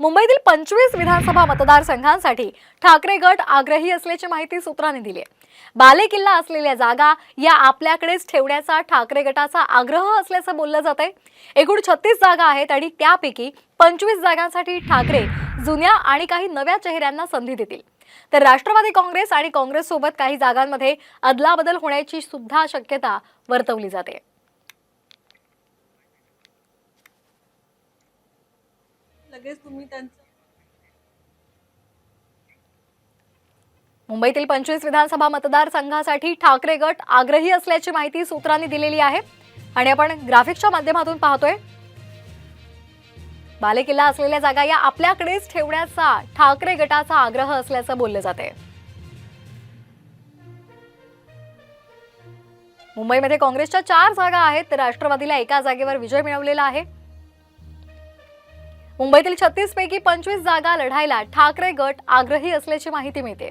मुंबईतील पंचवीस विधानसभा मतदारसंघांसाठी ठाकरे गट आग्रही असल्याची माहिती सूत्रांनी दिली आहे. बालेकिल्ला असलेल्या जागा या आपल्याकडेच ठेवण्याचा ठाकरे गटाचा आग्रह असल्याचं बोललं जात आहे. एकूण छत्तीस जागा आहेत आणि त्यापैकी पंचवीस जागांसाठी ठाकरे जुन्या आणि काही नव्या चेहऱ्यांना संधी देतील. तर राष्ट्रवादी काँग्रेस आणि काँग्रेससोबत काही जागांमध्ये अदलाबदल होण्याची सुद्धा शक्यता वर्तवली जाते. लगेच तुम्ही त्यांचं मुंबईतील पंचवीस विधानसभा मतदारसंघासाठी ठाकरे गट आग्रही असल्याची माहिती सूत्रांनी दिलेली आहे. आणि आपण ग्राफिक्सच्या माध्यमातून पाहतोय बालेकिल्ला असलेल्या जागा या आपल्याकडेच ठेवण्याचा ठाकरे गटाचा आग्रह असल्याचं बोललं जाते मुंबईमध्ये काँग्रेसच्या चार जागा आहेत. तर राष्ट्रवादीला एका जागेवर विजय मिळवलेला आहे. मुंबईतील छत्तीस पैकी पंचवीस जागा लढायला ठाकरे गट आग्रही असल्याची माहिती मिळते.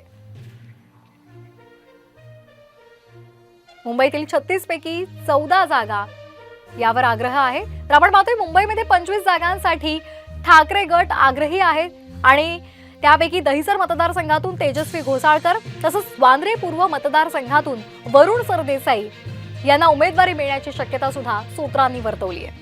मुंबईतील छत्तीस पैकी चौदा जागा यावर आग्रह आहे. तर आपण पाहतोय मुंबईमध्ये पंचवीस जागांसाठी ठाकरे गट आग्रही आहेत आणि त्यापैकी दहिसर मतदारसंघातून तेजस्वी घोसाळकर तसंच वांद्रे पूर्व मतदारसंघातून वरुण सरदेसाई यांना उमेदवारी मिळण्याची शक्यता सुद्धा सूत्रांनी वर्तवली आहे.